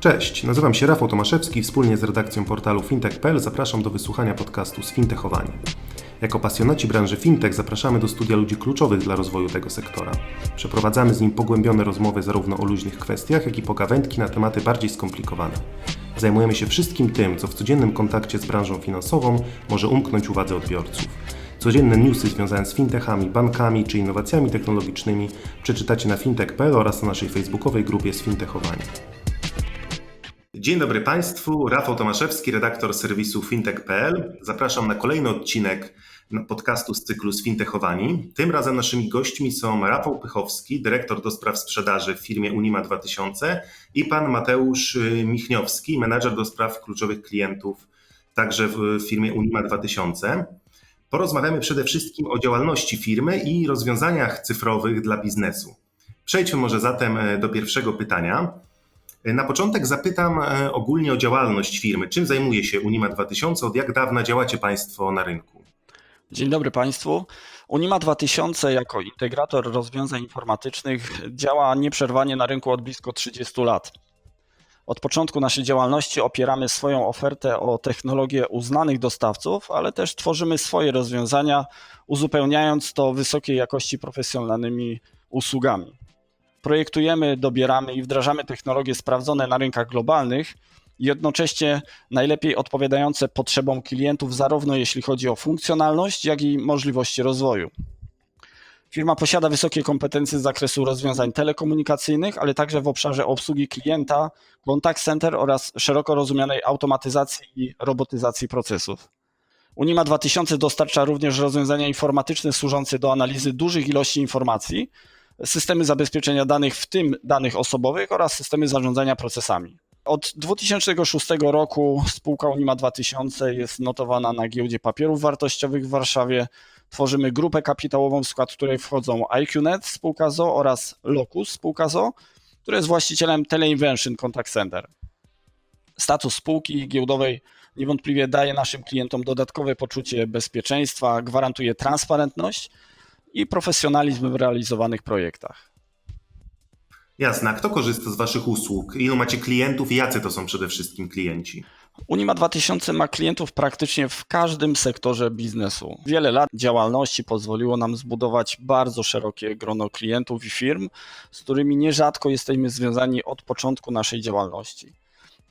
Cześć, nazywam się Rafał Tomaszewski. Wspólnie z redakcją portalu fintech.pl zapraszam do wysłuchania podcastu Sfintechowani. Jako pasjonaci branży fintech zapraszamy do studia ludzi kluczowych dla rozwoju tego sektora. Przeprowadzamy z nim pogłębione rozmowy zarówno o luźnych kwestiach, jak i pogawędki na tematy bardziej skomplikowane. Zajmujemy się wszystkim tym, co w codziennym kontakcie z branżą finansową może umknąć uwadze odbiorców. Codzienne newsy związane z fintechami, bankami czy innowacjami technologicznymi przeczytacie na fintech.pl oraz na naszej facebookowej grupie Sfintechowani. Dzień dobry Państwu, Rafał Tomaszewski, redaktor serwisu fintech.pl. Zapraszam na kolejny odcinek podcastu z cyklu Sfintechowani. Tym razem naszymi gośćmi są Rafał Pychowski, dyrektor do spraw sprzedaży w firmie Unima 2000 i pan Mateusz Michniowski, menadżer do spraw kluczowych klientów także w firmie Unima 2000. Porozmawiamy przede wszystkim o działalności firmy i rozwiązaniach cyfrowych dla biznesu. Przejdźmy może zatem do pierwszego pytania. Na początek zapytam e, ogólnie o działalność firmy. Czym zajmuje się Unima 2000? Od jak dawna działacie Państwo na rynku? Dzień dobry Państwu. Unima 2000 jako integrator rozwiązań informatycznych działa nieprzerwanie na rynku od blisko 30 lat. Od początku naszej działalności opieramy swoją ofertę o technologię uznanych dostawców, ale też tworzymy swoje rozwiązania, uzupełniając to wysokiej jakości profesjonalnymi usługami. Projektujemy, dobieramy i wdrażamy technologie sprawdzone na rynkach globalnych i jednocześnie najlepiej odpowiadające potrzebom klientów, zarówno jeśli chodzi o funkcjonalność, jak i możliwości rozwoju. Firma posiada wysokie kompetencje z zakresu rozwiązań telekomunikacyjnych, ale także w obszarze obsługi klienta, contact center oraz szeroko rozumianej automatyzacji i robotyzacji procesów. Unima 2000 dostarcza również rozwiązania informatyczne służące do analizy dużych ilości informacji, systemy zabezpieczenia danych, w tym danych osobowych oraz systemy zarządzania procesami. Od 2006 roku spółka Unima 2000 jest notowana na giełdzie papierów wartościowych w Warszawie. Tworzymy grupę kapitałową, w skład której wchodzą IQNet spółka ZO oraz Locus spółka ZO, która jest właścicielem Teleinvention Contact Center. Status spółki giełdowej niewątpliwie daje naszym klientom dodatkowe poczucie bezpieczeństwa, gwarantuje transparentność i profesjonalizm w realizowanych projektach. Jasne. A kto korzysta z Waszych usług? Ilu macie klientów i jacy to są przede wszystkim klienci? Unima 2000 ma klientów praktycznie w każdym sektorze biznesu. Wiele lat działalności pozwoliło nam zbudować bardzo szerokie grono klientów i firm, z którymi nierzadko jesteśmy związani od początku naszej działalności.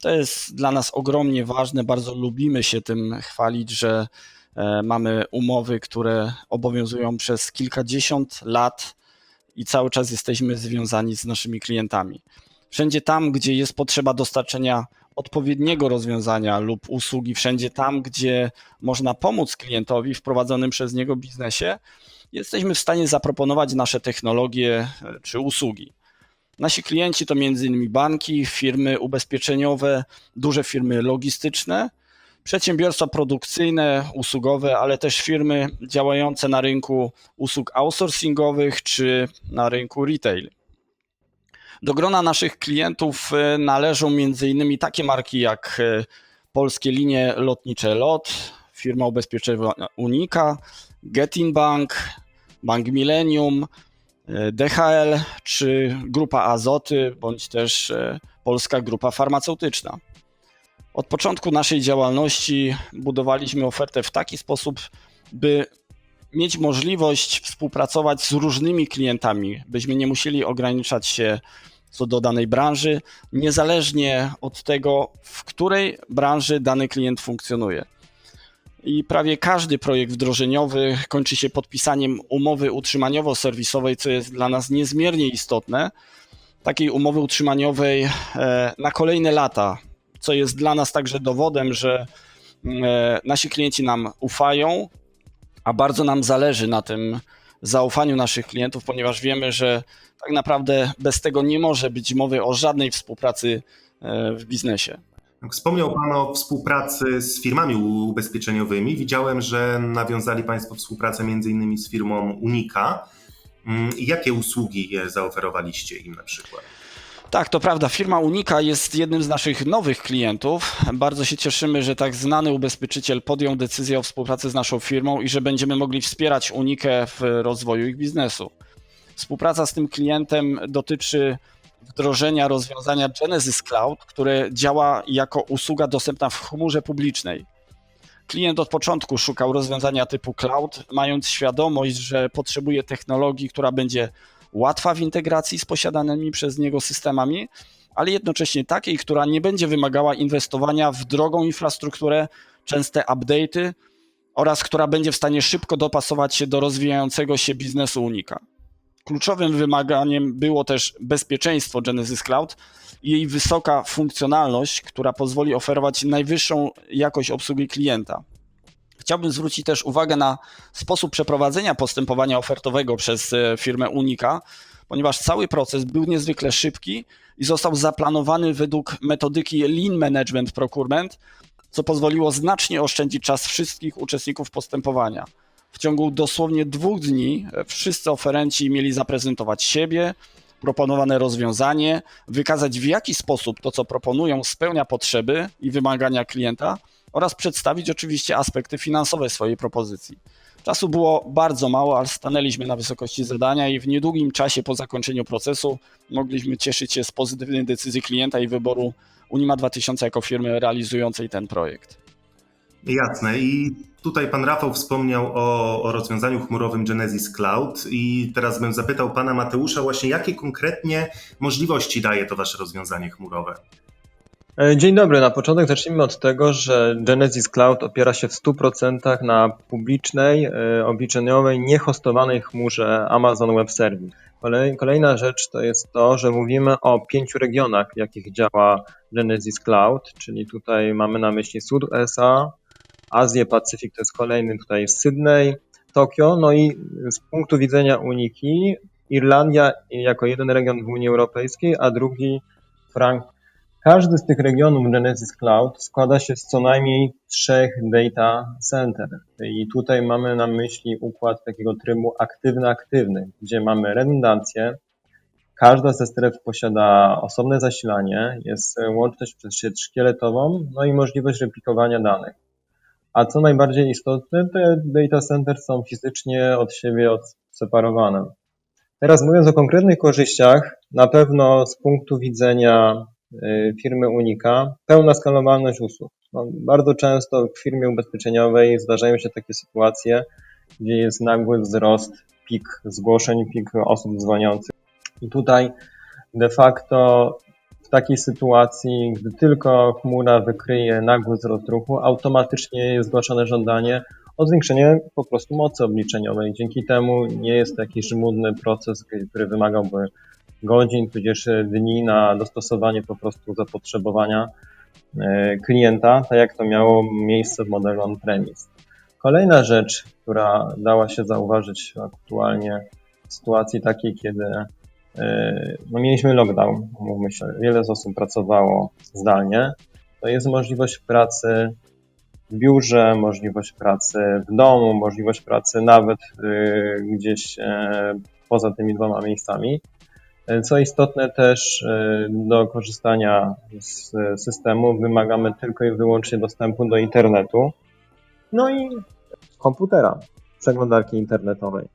To jest dla nas ogromnie ważne, bardzo lubimy się tym chwalić, że mamy umowy, które obowiązują przez kilkadziesiąt lat i cały czas jesteśmy związani z naszymi klientami. Wszędzie tam, gdzie jest potrzeba dostarczenia odpowiedniego rozwiązania lub usługi, wszędzie tam, gdzie można pomóc klientowi w prowadzonym przez niego biznesie, jesteśmy w stanie zaproponować nasze technologie e, czy usługi. Nasi klienci to m.in. banki, firmy ubezpieczeniowe, duże firmy logistyczne, przedsiębiorstwa produkcyjne, usługowe, ale też firmy działające na rynku usług outsourcingowych czy na rynku retail. Do grona naszych klientów e, należą m.in. takie marki jak e, polskie linie lotnicze LOT, firma ubezpieczeniowa Unika, Getin Bank, Bank Millennium, e, DHL czy Grupa Azoty, bądź też Polska Grupa Farmaceutyczna. Od początku naszej działalności budowaliśmy ofertę w taki sposób, by mieć możliwość współpracować z różnymi klientami, byśmy nie musieli ograniczać się co do danej branży, niezależnie od tego, w której branży dany klient funkcjonuje. I prawie każdy projekt wdrożeniowy kończy się podpisaniem umowy utrzymaniowo-serwisowej, co jest dla nas niezmiernie istotne. Takiej umowy utrzymaniowej e, na kolejne lata, co jest dla nas także dowodem, że e, nasi klienci nam ufają, a bardzo nam zależy na tym zaufaniu naszych klientów, ponieważ wiemy, że tak naprawdę bez tego nie może być mowy o żadnej współpracy e, w biznesie. Wspomniał Pan o współpracy z firmami ubezpieczeniowymi. Widziałem, że nawiązali Państwo współpracę innymi z firmą Unika. Mm, jakie usługi zaoferowaliście im na przykład? Tak, to prawda. Firma Unika jest jednym z naszych nowych klientów. Bardzo się cieszymy, że tak znany ubezpieczyciel podjął decyzję o współpracy z naszą firmą i że będziemy mogli wspierać Unikę w rozwoju ich biznesu. Współpraca z tym klientem dotyczy wdrożenia rozwiązania Genesis Cloud, które działa jako usługa dostępna w chmurze publicznej. Klient od początku szukał rozwiązania typu cloud, mając świadomość, że potrzebuje technologii, która będzie łatwa w integracji z posiadanymi przez niego systemami, ale jednocześnie takiej, która nie będzie wymagała inwestowania w drogą infrastrukturę, częste update'y oraz która będzie w stanie szybko dopasować się do rozwijającego się biznesu Unika. Kluczowym wymaganiem było też bezpieczeństwo Genesis Cloud i jej wysoka funkcjonalność, która pozwoli oferować najwyższą jakość obsługi klienta. Chciałbym zwrócić też uwagę na sposób przeprowadzenia postępowania ofertowego przez e, firmę Unika, ponieważ cały proces był niezwykle szybki i został zaplanowany według metodyki Lean Management Procurement, co pozwoliło znacznie oszczędzić czas wszystkich uczestników postępowania. W ciągu dosłownie dwóch dni e, wszyscy oferenci mieli zaprezentować siebie, proponowane rozwiązanie, wykazać w jaki sposób to, co proponują, spełnia potrzeby i wymagania klienta oraz przedstawić oczywiście aspekty finansowe swojej propozycji. Czasu było bardzo mało, ale stanęliśmy na wysokości zadania i w niedługim czasie po zakończeniu procesu mogliśmy cieszyć się z pozytywnej decyzji klienta i wyboru Unima 2000 jako firmy realizującej ten projekt. Jasne. I tutaj pan Rafał wspomniał o, o rozwiązaniu chmurowym Genesis Cloud i teraz bym zapytał pana Mateusza właśnie, jakie konkretnie możliwości daje to wasze rozwiązanie chmurowe? E, Dzień dobry. Na początek zacznijmy od tego, że Genesis Cloud opiera się w 100% na publicznej, e, obliczeniowej, niehostowanej chmurze Amazon Web Service. Kolej- Kolejna rzecz to jest to, że mówimy o pięciu regionach, w jakich działa Genesis Cloud, czyli tutaj mamy na myśli Sud USA, Azję, Pacyfik to jest kolejny tutaj Sydney, Tokio, no i z punktu widzenia Uniki Irlandia jako jeden region w Unii Europejskiej, a drugi Frank każdy z tych regionów Genesis Cloud składa się z co najmniej trzech data center. I tutaj mamy na myśli układ takiego trybu aktywny-aktywny, gdzie mamy redundancję. Każda ze stref posiada osobne zasilanie, jest łączność przez sieć szkieletową, no i możliwość replikowania danych. A co najbardziej istotne, te data center są fizycznie od siebie odseparowane. Teraz mówiąc o konkretnych korzyściach, na pewno z punktu widzenia firmy Unika, pełna skalowalność usług. No, bardzo często w firmie ubezpieczeniowej zdarzają się takie sytuacje, gdzie jest nagły wzrost, pik zgłoszeń, pik osób dzwoniących. I tutaj de facto w takiej sytuacji, gdy tylko chmura wykryje nagły wzrost ruchu, automatycznie jest zgłaszane żądanie o zwiększenie po prostu mocy obliczeniowej. Dzięki temu nie jest to jakiś żmudny proces, który wymagałby godzin, tudzież dni na dostosowanie po prostu zapotrzebowania e, klienta, tak jak to miało miejsce w modelu on-premise. Kolejna rzecz, która dała się zauważyć aktualnie w sytuacji takiej, kiedy e, no mieliśmy lockdown, mówmy się, wiele z osób pracowało zdalnie, to jest możliwość pracy w biurze, możliwość pracy w domu, możliwość pracy nawet gdzieś e, poza tymi dwoma miejscami. E, Co istotne też e, do korzystania z systemu wymagamy tylko i wyłącznie dostępu do internetu, no i komputera, przeglądarki internetowej.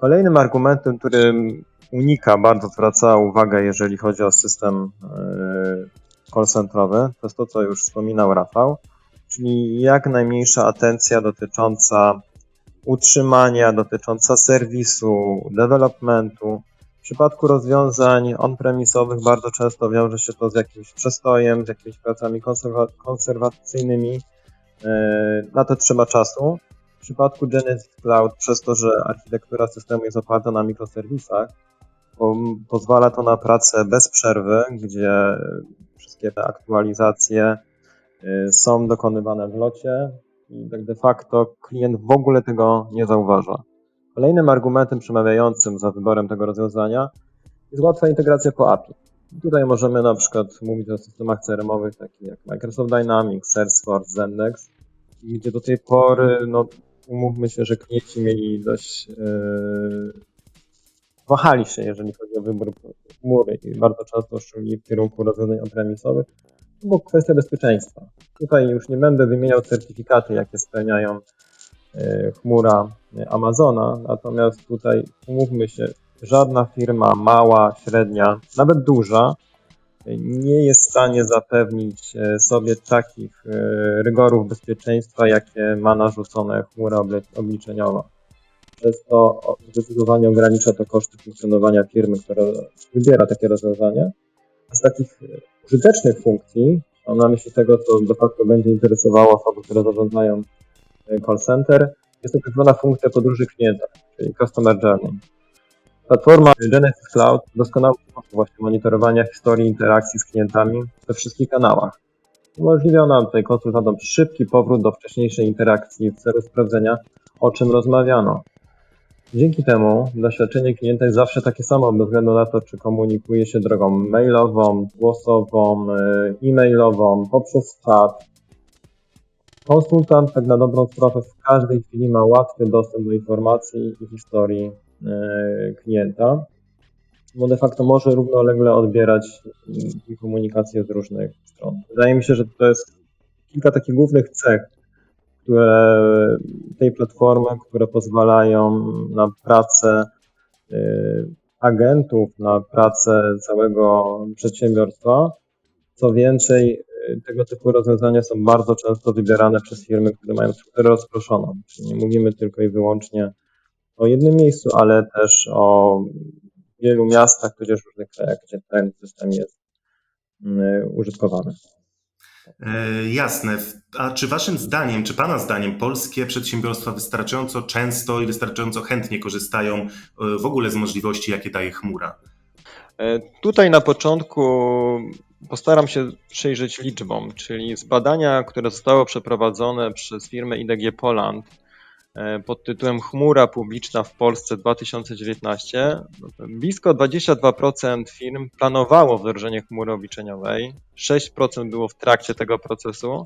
Kolejnym argumentem, którym Unika bardzo zwraca uwagę, jeżeli chodzi o system e, call centrowy, to jest to, co już wspominał Rafał, czyli jak najmniejsza atencja dotycząca utrzymania, dotycząca serwisu, developmentu. W przypadku rozwiązań on-premisowych bardzo często wiąże się to z jakimś przestojem, z jakimiś pracami konserwa- konserwacyjnymi. Yy, Na to trzeba czasu. W przypadku Genesis Cloud, przez to, że architektura systemu jest oparta na mikroserwisach, po- pozwala to na pracę bez przerwy, gdzie wszystkie te aktualizacje y, są dokonywane w locie i tak de facto klient w ogóle tego nie zauważa. Kolejnym argumentem przemawiającym za wyborem tego rozwiązania jest łatwa integracja po API. Tutaj możemy na przykład mówić o systemach CRM-owych takich jak Microsoft Dynamics, Salesforce, Zendex, gdzie do tej pory, no umówmy się, że klienci mieli dość yy, wahali się, jeżeli chodzi o wybór chmury i bardzo często szli w kierunku rozwiązań on-premisowych, bo kwestia bezpieczeństwa. Tutaj już nie będę wymieniał certyfikaty, jakie spełniają chmura e, Amazona, natomiast tutaj umówmy się, żadna firma mała, średnia, nawet duża nie jest w stanie zapewnić e, sobie takich e, rygorów bezpieczeństwa, jakie ma narzucone chmura obli- obliczeniowa. Przez to zdecydowanie ogranicza to koszty funkcjonowania firmy, która wybiera takie rozwiązania. Z takich użytecznych funkcji, mam na myśli tego, co de facto będzie interesowało osoby, które zarządzają call center, jest to tak zwana funkcja podróży klienta, czyli Customer Journey. Platforma Genesis Cloud doskonały sposób właśnie monitorowania historii interakcji z klientami we wszystkich kanałach. Umożliwia nam tutaj konsultantom szybki powrót do wcześniejszej interakcji w celu sprawdzenia, o czym rozmawiano. Dzięki temu doświadczenie klienta jest zawsze takie samo, bez względu na to, czy komunikuje się drogą mailową, głosową, e, e-mailową, poprzez czat. Konsultant, tak na dobrą sprawę, w każdej chwili ma łatwy dostęp do informacji i historii e, klienta, bo de facto może równolegle odbierać mm, komunikację z różnych stron. Wydaje mi się, że to jest kilka takich głównych cech, które tej platformy, które pozwalają na pracę e, agentów, na pracę całego przedsiębiorstwa. Co więcej, tego typu rozwiązania są bardzo często wybierane przez firmy, które mają strukturę rozproszoną. Czyli nie mówimy tylko i wyłącznie o jednym miejscu, ale też o wielu miastach, tudzież różnych krajach, gdzie ten system jest mm, użytkowany. E, jasne. A czy waszym zdaniem, czy pana zdaniem polskie przedsiębiorstwa wystarczająco często i wystarczająco chętnie korzystają e, w ogóle z możliwości, jakie daje chmura? E, Tutaj na początku postaram się przyjrzeć liczbom, czyli z badania, które zostało przeprowadzone przez firmę IDG Poland e, pod tytułem Chmura publiczna w Polsce 2019, blisko 22% firm planowało wdrożenie chmury obliczeniowej, 6% było w trakcie tego procesu,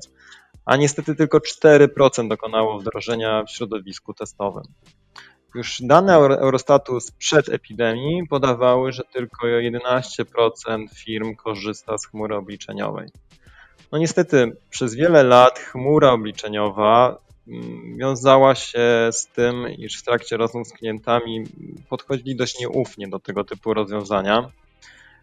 a niestety tylko 4% dokonało wdrożenia w środowisku testowym. Już dane Euro- Eurostatu sprzed epidemii podawały, że tylko 11% firm korzysta z chmury obliczeniowej. No niestety, przez wiele lat chmura obliczeniowa mm, wiązała się z tym, iż w trakcie rozmów z klientami podchodzili dość nieufnie do tego typu rozwiązania.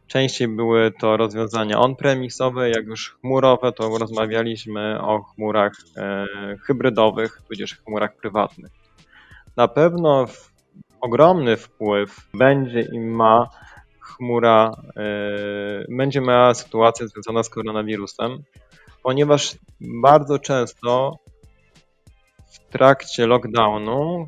Częściej były to rozwiązania on-premisowe, jak już chmurowe, to rozmawialiśmy o chmurach e, hybrydowych, tudzież chmurach prywatnych. Na pewno ogromny wpływ będzie i ma chmura, e, będzie miała sytuacja związana z koronawirusem, ponieważ bardzo często w trakcie lockdownu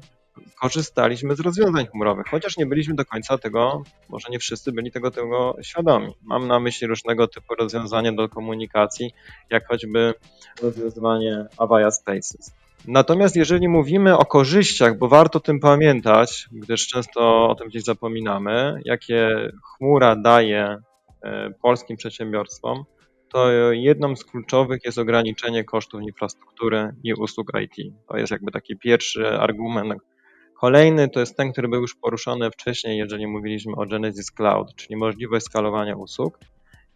korzystaliśmy z rozwiązań chmurowych, chociaż nie byliśmy do końca tego, może nie wszyscy byli tego, tego świadomi. Mam na myśli różnego typu rozwiązania do komunikacji, jak choćby rozwiązanie Avaya Spaces. Natomiast jeżeli mówimy o korzyściach, bo warto tym pamiętać, gdyż często o tym gdzieś zapominamy, jakie chmura daje e, polskim przedsiębiorstwom, to jedną z kluczowych jest ograniczenie kosztów infrastruktury i usług IT. To jest jakby taki pierwszy argument. Kolejny to jest ten, który był już poruszony wcześniej, jeżeli mówiliśmy o Genesis Cloud, czyli możliwość skalowania usług.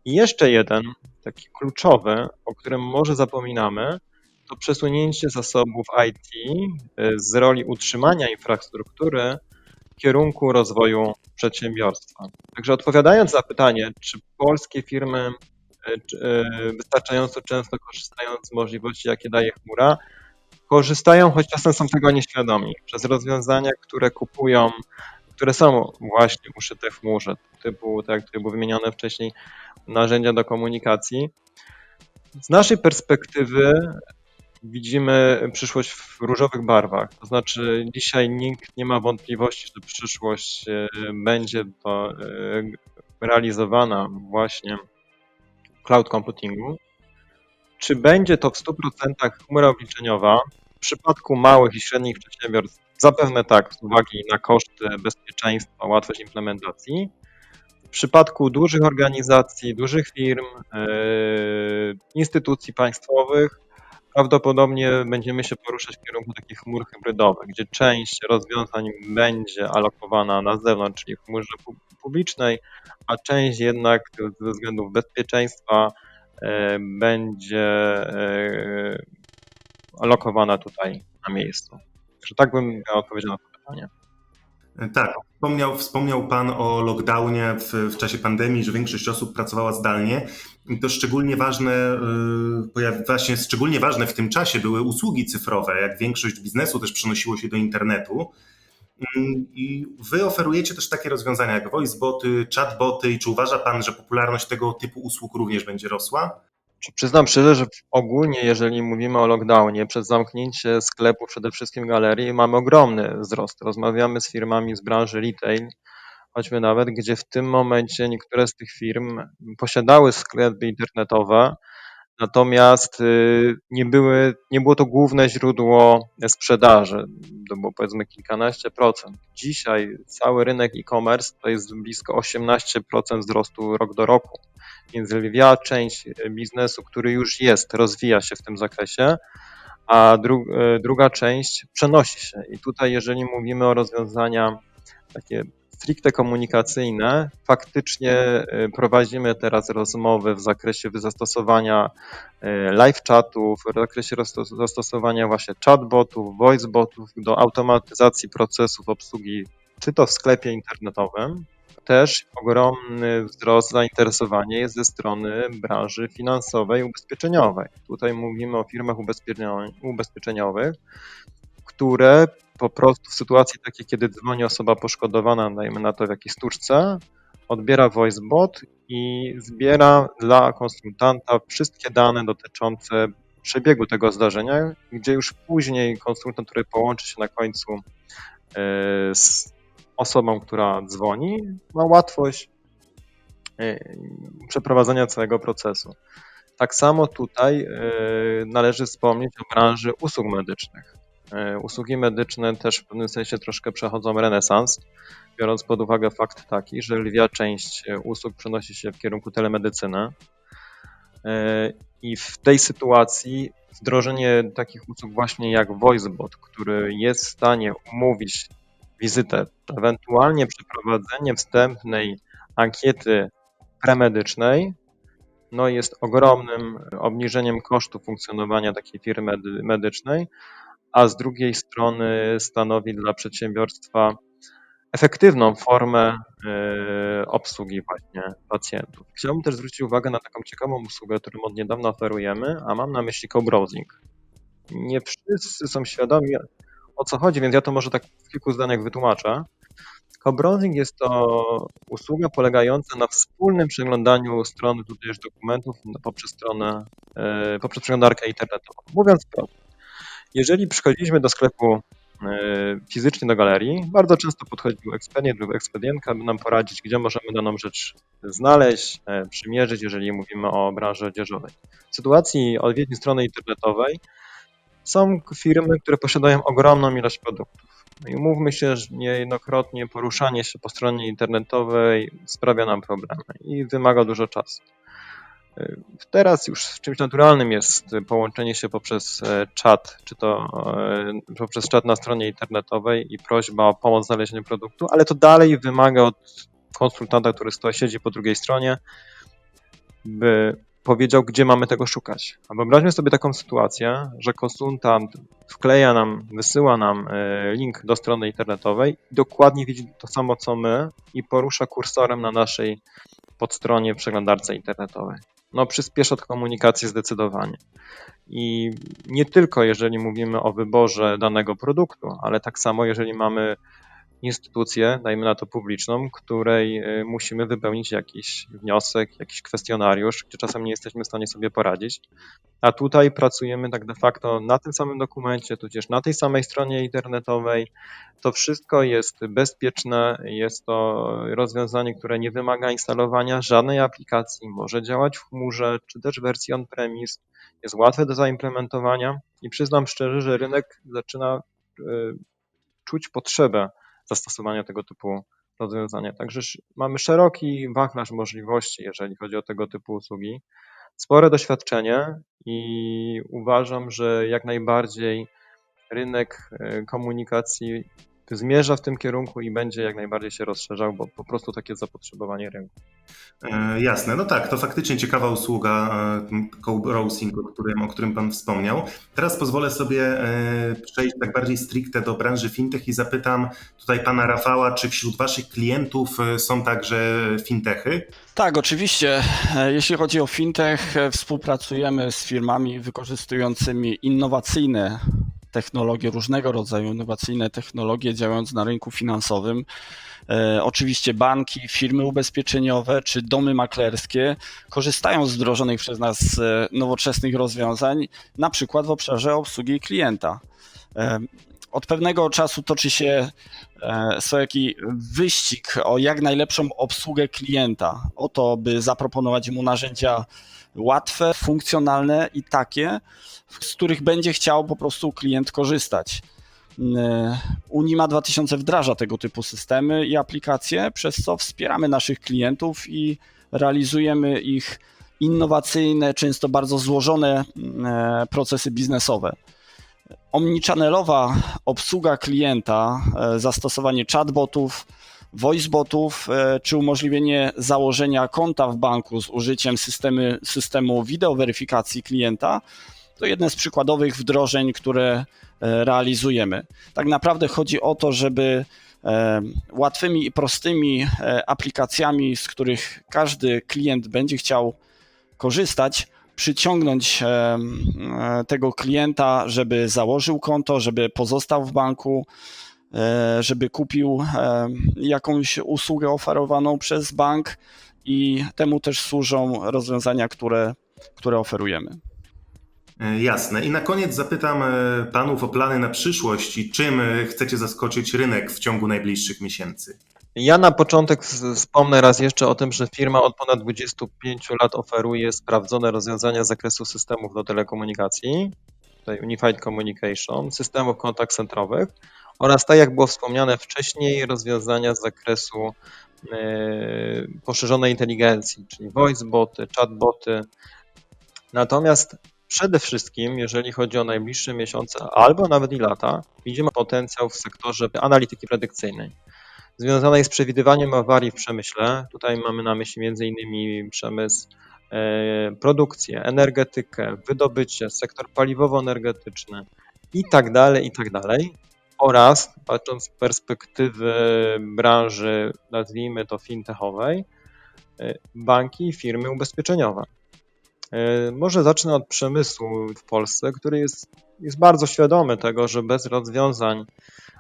I jeszcze jeden, taki kluczowy, o którym może zapominamy, to przesunięcie zasobów IT y, z roli utrzymania infrastruktury w kierunku rozwoju przedsiębiorstwa. Także odpowiadając na pytanie, czy polskie firmy y, y, wystarczająco często korzystają z możliwości, jakie daje chmura, korzystają, choć czasem są tego nieświadomi, przez rozwiązania, które kupują, które są właśnie uszyte w chmurze, typu, tak jak było wymienione wcześniej, narzędzia do komunikacji. Z naszej perspektywy widzimy przyszłość w różowych barwach. To znaczy, dzisiaj nikt nie ma wątpliwości, że przyszłość e, będzie to e, realizowana właśnie w cloud computingu. Czy będzie to w 100% chmura obliczeniowa? W przypadku małych i średnich przedsiębiorstw zapewne tak, z uwagi na koszty, bezpieczeństwo, łatwość implementacji. W przypadku dużych organizacji, dużych firm, e, instytucji państwowych, prawdopodobnie będziemy się poruszać w kierunku takich chmur hybrydowych, gdzie część rozwiązań będzie alokowana na zewnątrz, czyli w chmurze pu- publicznej, a część jednak ze względów bezpieczeństwa e, będzie e, alokowana tutaj na miejscu. Także tak bym miał odpowiedzieć na to pytanie. Tak, wspomniał, wspomniał Pan o lockdownie w, w czasie pandemii, że większość osób pracowała zdalnie. I to szczególnie ważne, yy, właśnie szczególnie ważne w tym czasie były usługi cyfrowe, jak większość biznesu też przenosiło się do internetu. Mm, I wy oferujecie też takie rozwiązania jak voiceboty, chatboty i czy uważa pan, że popularność tego typu usług również będzie rosła? Przyznam szczerze, że ogólnie, jeżeli mówimy o lockdownie, przez zamknięcie sklepów, przede wszystkim galerii, mamy ogromny wzrost. Rozmawiamy z firmami z branży retail, choćby nawet, gdzie w tym momencie niektóre z tych firm posiadały sklepy internetowe, natomiast y, nie, były, nie było to główne źródło sprzedaży. To było powiedzmy kilkanaście procent. Dzisiaj cały rynek e-commerce to jest blisko 18% wzrostu rok do roku. Więc lwia część biznesu, który już jest, rozwija się w tym zakresie, a dru e, druga część przenosi się. I tutaj, jeżeli mówimy o rozwiązania takie stricte komunikacyjne, faktycznie e, prowadzimy teraz rozmowy w zakresie zastosowania e, live chatów, w zakresie zastosowania właśnie chatbotów, voicebotów do automatyzacji procesów obsługi, czy to w sklepie internetowym, też ogromny wzrost zainteresowania jest ze strony branży finansowej, ubezpieczeniowej. Tutaj mówimy o firmach ubezpieczeniowych, które po prostu w sytuacji takiej, kiedy dzwoni osoba poszkodowana, dajmy na to w jakiejś stłuczce, odbiera voicebot i zbiera dla konsultanta wszystkie dane dotyczące przebiegu tego zdarzenia, gdzie już później konsultant, który połączy się na końcu e, z osobą, która dzwoni, ma łatwość e, przeprowadzenia całego procesu. Tak samo tutaj e, należy wspomnieć o branży usług medycznych. E, usługi medyczne też w pewnym sensie troszkę przechodzą renesans, biorąc pod uwagę fakt taki, że lwia część usług przenosi się w kierunku telemedycyny. I w tej sytuacji wdrożenie takich usług właśnie jak VoiceBot, który jest w stanie umówić wizytę, ewentualnie przeprowadzenie wstępnej ankiety premedycznej no jest ogromnym obniżeniem kosztów funkcjonowania takiej firmy medycznej, a z drugiej strony stanowi dla przedsiębiorstwa efektywną formę e, obsługi właśnie pacjentów. Chciałbym też zwrócić uwagę na taką ciekawą usługę, którą od niedawna oferujemy, a mam na myśli co-browsing. Nie wszyscy są świadomi, o co chodzi, więc ja to może tak w kilku zdaniach wytłumaczę. Co-browsing jest to usługa polegająca na wspólnym przeglądaniu stron tudzież dokumentów poprzez stronę, e, poprzez przeglądarkę internetową. Mówiąc prosto, jeżeli przychodziliśmy do sklepu e, fizycznie do galerii, bardzo często podchodził ekspedient lub ekspedientka, by nam poradzić, gdzie możemy daną rzecz znaleźć, e, przymierzyć, jeżeli mówimy o branży odzieżowej. W sytuacji odwiedzi strony internetowej są firmy, które posiadają ogromną ilość produktów. No i umówmy się, że niejednokrotnie poruszanie się po stronie internetowej sprawia nam problemy i wymaga dużo czasu. Teraz już czymś naturalnym jest połączenie się poprzez e, czat, czy to e, poprzez czat na stronie internetowej i prośba o pomoc w znalezieniu produktu, ale to dalej wymaga od konsultanta, który stoi, siedzi po drugiej stronie, by powiedział, gdzie mamy tego szukać. A wyobraźmy sobie taką sytuację, że konsultant wkleja nam, wysyła nam e, link do strony internetowej i dokładnie widzi to samo co my i porusza kursorem na naszej podstronie w przeglądarce internetowej. No, przyspiesza to komunikację zdecydowanie. I nie tylko jeżeli mówimy o wyborze danego produktu, ale tak samo jeżeli mamy instytucję, dajmy na to publiczną, której y, musimy wypełnić jakiś wniosek, jakiś kwestionariusz, gdzie czasem nie jesteśmy w stanie sobie poradzić. A tutaj pracujemy tak de facto na tym samym dokumencie, tudzież na tej samej stronie internetowej. To wszystko jest bezpieczne, jest to rozwiązanie, które nie wymaga instalowania żadnej aplikacji, może działać w chmurze, czy też w wersji on-premise, jest łatwe do zaimplementowania i przyznam szczerze, że rynek zaczyna y, czuć potrzebę zastosowania tego typu rozwiązania. Także mamy szeroki wachlarz możliwości, jeżeli chodzi o tego typu usługi. Spore doświadczenie i uważam, że jak najbardziej rynek e, komunikacji zmierza w tym kierunku i będzie jak najbardziej się rozszerzał, bo po prostu takie zapotrzebowanie rynku. E, jasne, no tak, to faktycznie ciekawa usługa e, co-browsing, o którym, o którym Pan wspomniał. Teraz pozwolę sobie e, przejść tak bardziej stricte do branży fintech i zapytam tutaj Pana Rafała, czy wśród Waszych klientów e, są także fintechy? Tak, oczywiście. Jeśli chodzi o fintech, współpracujemy z firmami wykorzystującymi innowacyjne technologie, różnego rodzaju innowacyjne technologie działając na rynku finansowym. E, Oczywiście banki, firmy ubezpieczeniowe czy domy maklerskie korzystają z wdrożonych przez nas e, nowoczesnych rozwiązań, na przykład w obszarze obsługi klienta. E, Od pewnego czasu toczy się e, taki wyścig o jak najlepszą obsługę klienta, o to, by zaproponować mu narzędzia łatwe, funkcjonalne i takie, z których będzie chciał po prostu klient korzystać. E, Unima 2000 wdraża tego typu systemy i aplikacje, przez co wspieramy naszych klientów i realizujemy ich innowacyjne, często bardzo złożone e, procesy biznesowe. Omnichannel'owa obsługa klienta, e, zastosowanie chatbotów, voicebotów, e, czy umożliwienie założenia konta w banku z użyciem systemy, systemu wideoweryfikacji klienta, to jedne z przykładowych wdrożeń, które e, realizujemy. Tak naprawdę chodzi o to, żeby łatwymi i prostymi aplikacjami, z których każdy klient będzie chciał korzystać, przyciągnąć e, tego klienta, żeby założył konto, żeby pozostał w banku, e, żeby kupił jakąś usługę oferowaną przez bank i temu też służą rozwiązania, które, które oferujemy. E, Jasne. I na koniec zapytam Panów o plany na przyszłość i czym chcecie zaskoczyć rynek w ciągu najbliższych miesięcy. Ja na początek wspomnę raz jeszcze o tym, że firma od ponad 25 lat oferuje sprawdzone rozwiązania z zakresu systemów do telekomunikacji, tutaj Unified Communication, systemów kontakt centrowych oraz, tak jak było wspomniane wcześniej, rozwiązania z zakresu e, poszerzonej inteligencji, czyli voiceboty, chatboty. Natomiast przede wszystkim, jeżeli chodzi o najbliższe miesiące albo nawet i lata, widzimy potencjał w sektorze analityki predykcyjnej związanej z przewidywaniem awarii w przemyśle. Tutaj mamy na myśli m.in. przemysł, e, produkcję, energetykę, wydobycie, sektor paliwowo-energetyczny i tak dalej, i tak dalej. Oraz patrząc z perspektywy branży, nazwijmy to fintechowej, e, banki i firmy ubezpieczeniowe. E, Może zacznę od przemysłu w Polsce, który jest, jest bardzo świadomy tego, że bez rozwiązań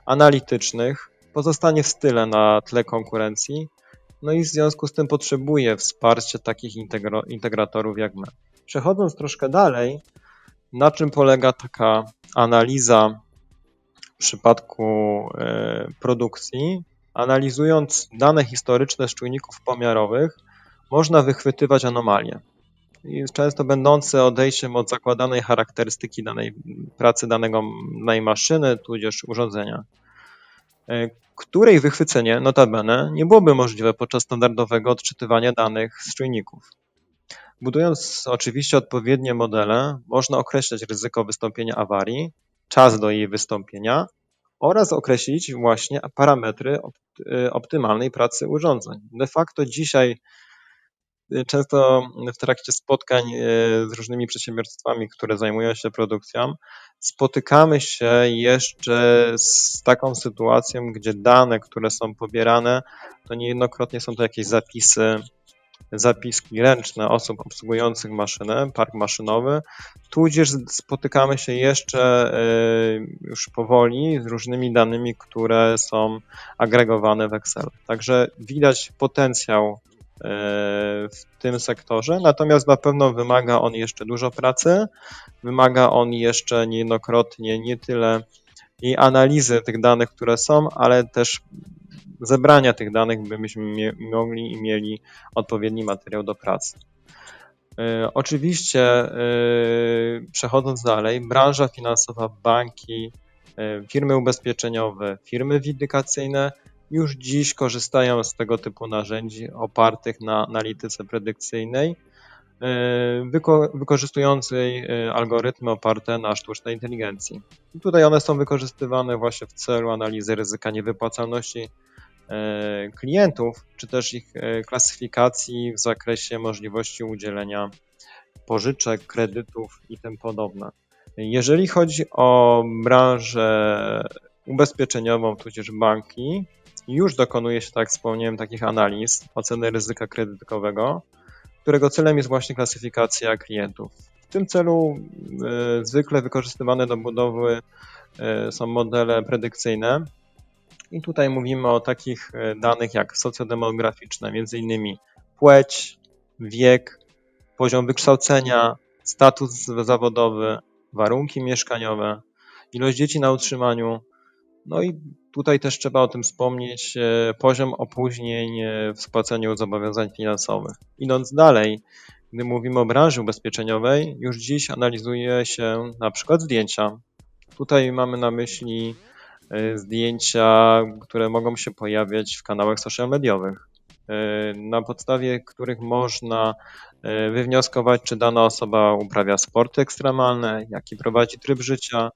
analitycznych pozostanie w style na tle konkurencji, no i w związku z tym potrzebuje wsparcia takich integratorów jak my. Przechodząc troszkę dalej, na czym polega taka analiza w przypadku e, produkcji? Analizując dane historyczne z czujników pomiarowych, można wychwytywać anomalie. Często będące odejściem od zakładanej charakterystyki danej pracy danego, danej maszyny, tudzież urządzenia której wychwycenie, notabene, nie byłoby możliwe podczas standardowego odczytywania danych z czujników. Budując oczywiście odpowiednie modele, można określać ryzyko wystąpienia awarii, czas do jej wystąpienia oraz określić właśnie parametry y, optymalnej pracy urządzeń. De facto dzisiaj często w trakcie spotkań y, z różnymi przedsiębiorstwami, które zajmują się produkcją, spotykamy się jeszcze z taką sytuacją, gdzie dane, które są pobierane, to niejednokrotnie są to jakieś zapisy, zapiski ręczne osób obsługujących maszynę, park maszynowy, tudzież spotykamy się jeszcze y, już powoli z różnymi danymi, które są agregowane w Excel. Także widać potencjał w tym sektorze, natomiast na pewno wymaga on jeszcze dużo pracy, wymaga on jeszcze niejednokrotnie nie tyle i analizy tych danych, które są, ale też zebrania tych danych, byśmy mogli i mieli odpowiedni materiał do pracy. E, Oczywiście, e, przechodząc dalej, branża finansowa, banki, e, firmy ubezpieczeniowe, firmy windykacyjne już dziś korzystają z tego typu narzędzi opartych na analityce predykcyjnej wyko- wykorzystującej y, algorytmy oparte na sztucznej inteligencji. I tutaj one są wykorzystywane właśnie w celu analizy ryzyka niewypłacalności e, klientów, czy też ich klasyfikacji w zakresie możliwości udzielenia pożyczek, kredytów i tym podobne. Jeżeli chodzi o branżę ubezpieczeniową, tudzież banki, już dokonuje się, tak jak wspomniałem, takich analiz, oceny ryzyka kredytowego, którego celem jest właśnie klasyfikacja klientów. W tym celu e, zwykle wykorzystywane do budowy e, są modele predykcyjne. I tutaj mówimy o takich e, danych jak socjodemograficzne, innymi płeć, wiek, poziom wykształcenia, status zawodowy, warunki mieszkaniowe, ilość dzieci na utrzymaniu. No i tutaj też trzeba o tym wspomnieć, e, poziom opóźnień e, w spłacaniu zobowiązań finansowych. Idąc dalej, gdy mówimy o branży ubezpieczeniowej, już dziś analizuje się na przykład zdjęcia. Tutaj mamy na myśli e, zdjęcia, które mogą się pojawiać w kanałach social mediowych, na podstawie których można wywnioskować, czy dana osoba uprawia sporty ekstremalne, jaki prowadzi tryb życia.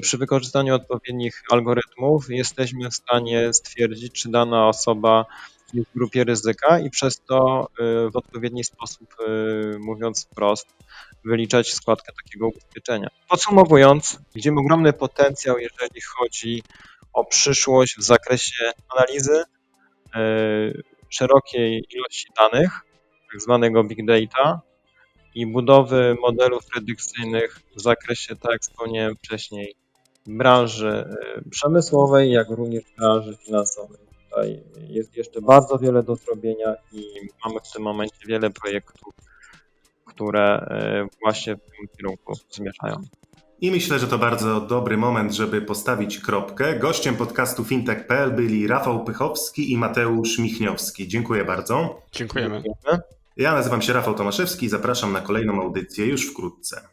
Przy wykorzystaniu odpowiednich algorytmów jesteśmy w stanie stwierdzić, czy dana osoba jest w grupie ryzyka i przez to e, w odpowiedni sposób, e, mówiąc wprost, wyliczać składkę takiego ubezpieczenia. Podsumowując, widzimy ogromny potencjał, jeżeli chodzi o przyszłość w zakresie analizy e, szerokiej ilości danych, tak zwanego big data i budowy modelów predykcyjnych w zakresie, tak jak wspomniałem wcześniej, branży e, przemysłowej, jak również branży finansowej. Tutaj jest jeszcze bardzo wiele do zrobienia i mamy w tym momencie wiele projektów, które e, właśnie w tym kierunku zmierzają. I myślę, że to bardzo dobry moment, żeby postawić kropkę. Gościem podcastu fintech.pl byli Rafał Pychowski i Mateusz Michniowski. Dziękuję bardzo. Dziękujemy. Dziękujemy. Ja nazywam się Rafał Tomaszewski i zapraszam na kolejną audycję już wkrótce.